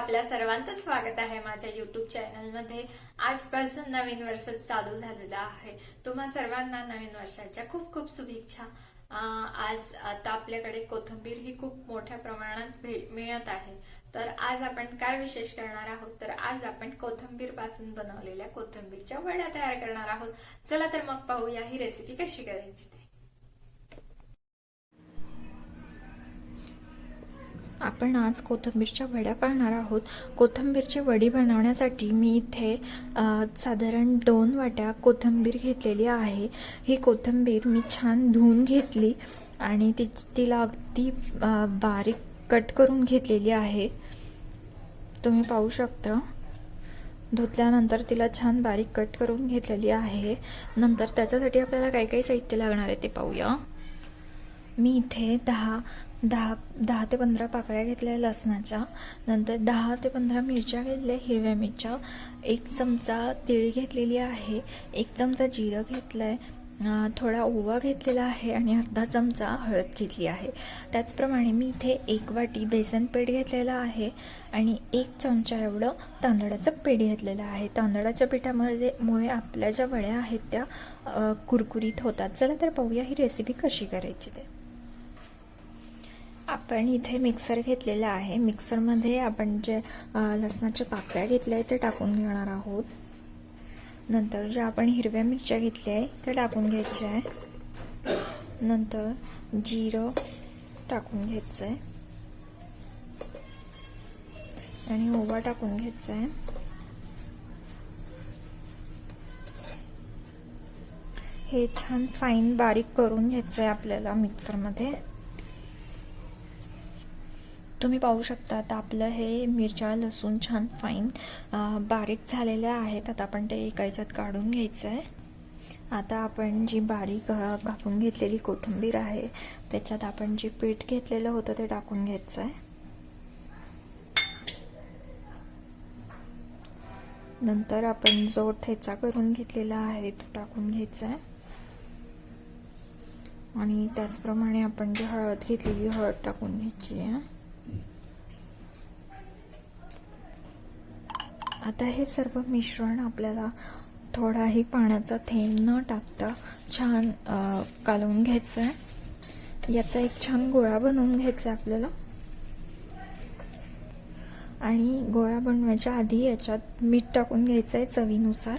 आपल्या सर्वांचं स्वागत आहे माझ्या युट्यूब चॅनलमध्ये आजपासून नवीन वर्ष चालू झालेलं आहे. तुम्हा सर्वांना नवीन वर्षाच्या खूप खूप शुभेच्छा. आज आता आपल्याकडे कोथिंबीर ही खूप मोठ्या प्रमाणात भेट मिळत आहे. तर आज आपण काय विशेष करणार आहोत? तर आज आपण कोथिंबीरपासून बनवलेल्या कोथिंबीरच्या वड्या तयार करणार आहोत. चला तर मग पाहूया ही रेसिपी कशी करायची आपण आज कोथिंबीरच्या वड्या पाहणार आहोत. कोथिंबीरची वडी बनवण्यासाठी मी इथे साधारण दोन वाट्या कोथिंबीर घेतलेली आहे. ही कोथिंबीर मी छान धुवून घेतली आणि ती तिला अगदी बारीक कट करून घेतलेली आहे. तुम्ही पाहू शकता. धुतल्यानंतर तिला छान बारीक कट करून घेतलेली आहे. नंतर त्याच्यासाठी आपल्याला काय काय साहित्य लागणार आहे ते पाहूया. मी इथे दहा दहा दहा ते पंधरा पाकळ्या घेतल्या लसणाच्या. नंतर दहा ते पंधरा मिरच्या घेतल्या हिरव्या मिरच्या. एक चमचा तीळ घेतलेली आहे. एक चमचा जिरं घेतलं आहे थोडा ओवा घेतलेला आहे आणि अर्धा चमचा हळद घेतली आहे. त्याचप्रमाणे मी इथे एक वाटी बेसन पीठ घेतलेलं आहे आणि एक चमचा एवढं तांदळाचं पीठ घेतलेलं आहे. तांदळाच्या पिठामध्ये मुळे आपल्या ज्या वड्या आहेत त्या कुरकुरीत होतात. चला तर पाहूया ही रेसिपी कशी करायची ते. आपण इथे मिक्सर घेतलेला आहे. मिक्सरमध्ये आपण जे लसणाच्या पाकळ्या घेतल्या आहेत ते टाकून घेणार आहोत. नंतर ज्या आपण हिरव्या मिरच्या घेतल्या आहे त्या टाकून घ्यायच्या आहे. नंतर जिरं टाकून घ्यायचं आहे. आणि ओवा टाकून घ्यायचा आहे. हे छान फाईन बारीक करून घ्यायचं आहे आपल्याला मिक्सरमध्ये तुम्ही पाहू शकता आता आपलं हे मिरच्या लसूण छान फाईन बारीक झालेल्या आहेत. आता आपण ते एका याच्यात काढून घ्यायचं आहे आता आपण जी बारीक कापून घेतलेली कोथिंबीर आहे त्याच्यात आपण जे पीठ घेतलेलं होतं ते टाकून घ्यायचं आहे नंतर आपण जो ठेचा करून घेतलेला आहे तो टाकून घ्यायचा आहे आणि त्याचप्रमाणे आपण जी हळद घेतलेली हळद टाकून घ्यायची आहे. आता हे सर्व मिश्रण आपल्याला थोडाही पाण्याचा थेंब न टाकता छान कालवून घ्यायचं आहे याचा एक छान गोळा बनवून घ्यायचा आहे आपल्याला. आणि गोळा बनवायच्या आधी याच्यात मीठ टाकून घ्यायचं आहे चवीनुसार.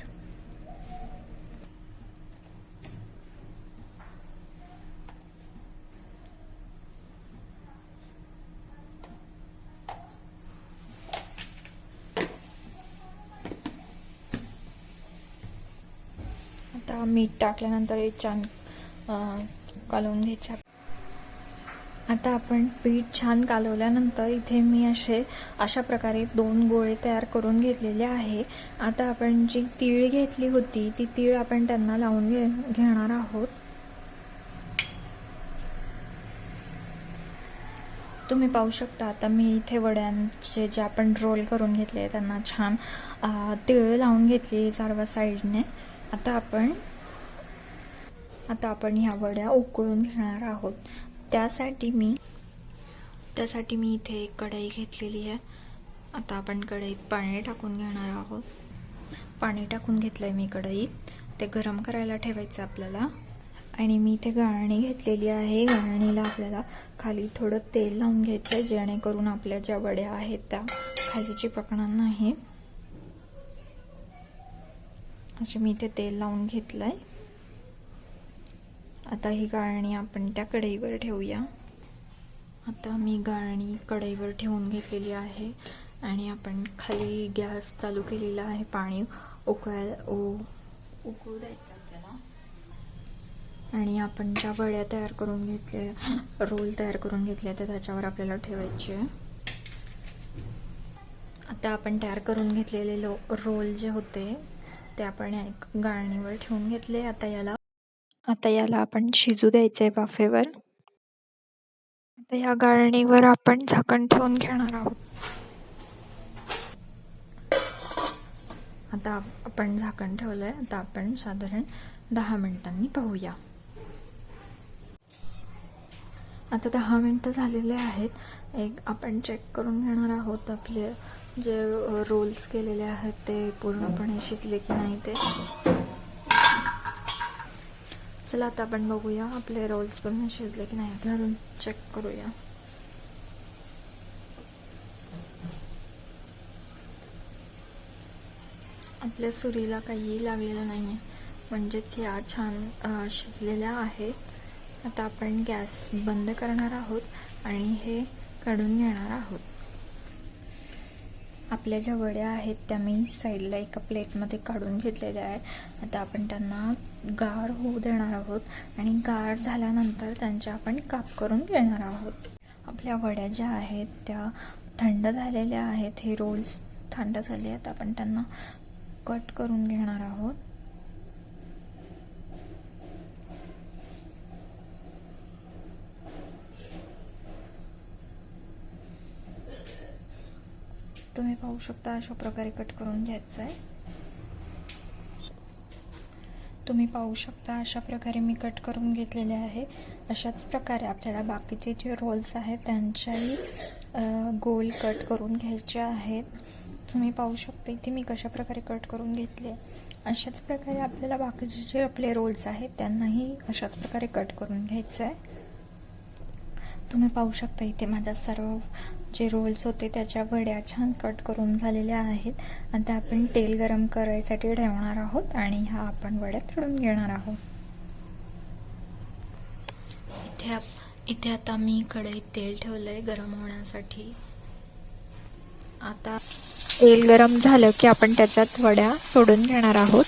आता मीठ टाकल्यानंतर हे छान कालवून घ्यायचं. आता आपण पीठ छान कालवल्यानंतर इथे मी असे अशा प्रकारे दोन गोळे तयार करून घेतलेले आहे. आता आपण जी तीळ घेतली होती ती तीळ आपण त्यांना लावून घे घेणार आहोत. तुम्ही पाहू शकता आता मी इथे वड्यांचे जे आपण रोल करून घेतले त्यांना छान तीळ लावून घेतली सर्व साईडने. आता आपण आता आपण ह्या वड्या उकळून घेणार आहोत. त्यासाठी मी त्यासाठी मी इथे एक कढई घेतलेली आहे. आता आपण कढईत पाणी टाकून घेणार आहोत. पाणी टाकून घेतलं आहे मी कढईत ते गरम करायला ठेवायचं आपल्याला. आणि मी इथे गाळणी घेतलेली आहे. गाळणीला आपल्याला खाली थोडं तेल लावून घ्यायचं आहे जेणेकरून आपल्या ज्या वड्या आहेत त्या खाली चिपकणार नाहीत असे मी इथे तेल लावून घेतलं आहे आता ही गाळणी आपण त्या कढईवर ठेवूया. आता मी गाळणी कढईवर ठेवून घेतलेली आहे आणि आपण खाली गॅस चालू केलेला आहे. पाणी उकळायला उ उकळू द्यायचं आपल्याला. आणि आपण ज्या वड्या तयार करून घेतल्या रोल तयार करून घेतले तर त्याच्यावर आपल्याला ठेवायचे आहे. आता आपण तयार करून घेतलेले लो रोल जे होते ते आपण एक गाळणीवर ठेवून घेतले. आता याला आता याला आपण शिजू द्यायचंय वाफेवर. आता या गाळणीवर आपण झाकण ठेवून घेणार आहोत. आता आपण झाकण ठेवलंय. आता आपण साधारण दहा मिनिटांनी पाहूया. आता दहा मिनटं झालेले आहेत. एक आपण चेक करून घेणार आहोत आपले जे रोल्स केलेले आहेत ते पूर्णपणे शिजले की नाही ते. चला आता आपण बघूया आपले रोल्स पूर्ण शिजले की नाही. घालून चेक करूया. आपल्या सुरीला काही लागलेलं नाही आहे म्हणजेच या छान शिजलेल्या आहेत. आता आपण गॅस बंद करणार आहोत आणि हे काढून घेणार आहोत. आपल्या ज्या वड्या आहेत त्या मी साईडला एका प्लेटमध्ये काढून घेतलेल्या आहे आता आपण त्यांना गार होऊ देणार आहोत आणि गार झाल्यानंतर त्यांच्या आपण काप करून घेणार आहोत. आपल्या वड्या ज्या आहेत त्या थंड झालेल्या आहेत. हे रोल्स थंड झाले आहेत. आपण त्यांना कट करून घेणार आहोत. तुम्ही पाहू शकता अशा प्रकारे कट करून घ्यायचं आहे. तुम्ही पाहू शकता अशा प्रकारे मी कट करून घेतलेले आहे. अशाच प्रकारे आपल्याला बाकीचे जे रोल्स आहेत त्यांच्याही गोल कट करून घ्यायचे आहेत. तुम्ही पाहू शकता इथे मी कशा प्रकारे कट करून घेतले अशाच प्रकारे आपल्याला बाकीचे जे आपले रोल्स आहेत त्यांनाही अशाच प्रकारे कट करून घ्यायचं आहे. तुम्ही पाहू शकता इथे माझ्या सर्व जे रोल्स होते त्याच्या वड्या छान कट करून झालेल्या आहेत. आता आपण तेल गरम करायसाठी ठेवणार आहोत आणि ह्या आपण वड्या तळून घेणार आहोत. इथे इथे आता मी कढईत तेल ठेवलंय गरम होण्यासाठी. आता तेल गरम झालं की आपण त्याच्यात वड्या सोडून घेणार आहोत.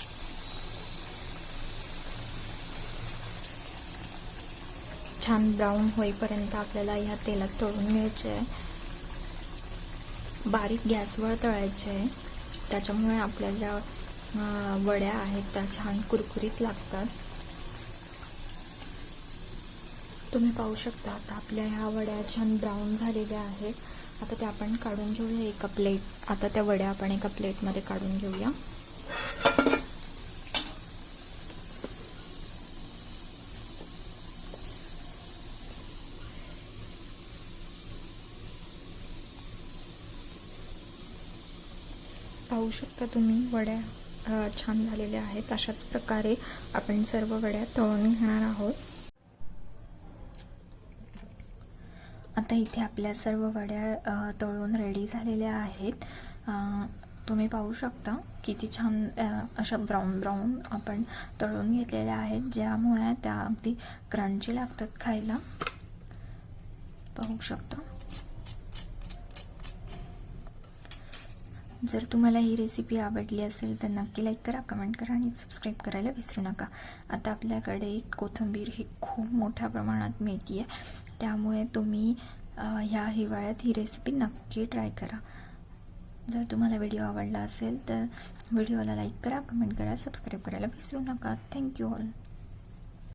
छान ब्राऊन होईपर्यंत आपल्याला ह्या तेलात तळून घ्यायचे आहे बारीक गॅसवर तळायचे. आहे त्याच्यामुळे आपल्या ज्या वड्या आहेत त्या छान कुरकुरीत लागतात. तुम्ही पाहू शकता आता आपल्या ह्या वड्या छान ब्राऊन झालेल्या आहेत. आता त्या आपण काढून घेऊया एका प्लेट आता त्या वड्या आपण एका प्लेटमध्ये काढून घेऊया. पाहू शकता तुम्ही वड्या छान झालेल्या आहेत. अशाच प्रकारे आपण सर्व वड्या तळून घेणार आहोत. आता इथे आपल्या सर्व वड्या तळून रेडी झालेल्या आहेत. तुम्ही पाहू शकता किती छान अशा ब्राऊन ब्राऊन आपण तळून घेतलेल्या आहेत. ज्यामुळे त्या अगदी क्रंची लागतात खायला. पाहू शकता. जर तुम्हाला ही रेसिपी आवडली असेल तर नक्की लाईक करा कमेंट करा आणि सबस्क्राईब करायला विसरू नका. आता आपल्याकडे कोथिंबीर ही खूप मोठ्या प्रमाणात मिळते आहे त्यामुळे तुम्ही ह्या हिवाळ्यात ही रेसिपी नक्की ट्राय करा. जर तुम्हाला व्हिडिओ आवडला असेल तर व्हिडिओला लाईक करा कमेंट करा सबस्क्राईब करायला विसरू नका. Thank you all